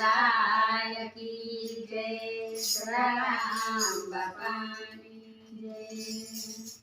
લાલ કી જય રામ બાપાની જય જય